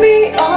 me on.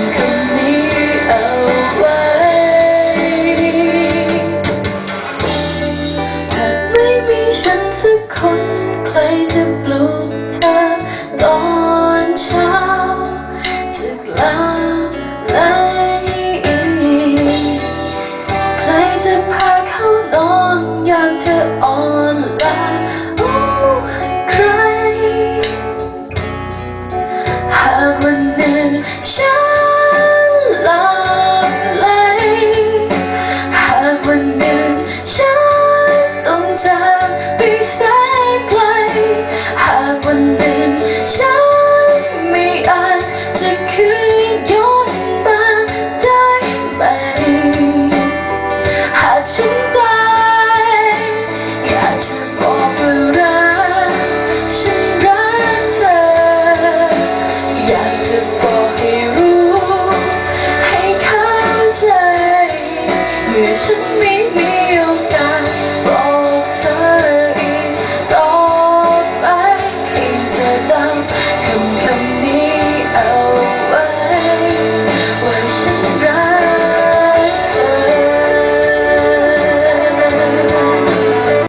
ำคำนี้เอาไว้ หาไม่มีฉันสักคน ใครจะปลุกเธอตอนเช้า จะลาวไหอีก ใครจะพาเข้านอนยามเธออ่อน ฉันไป อยากจะบอกว่ารักฉันรักเธอ อยากจะบอกให้รู้ ให้เข้าใจเมื่อฉันมี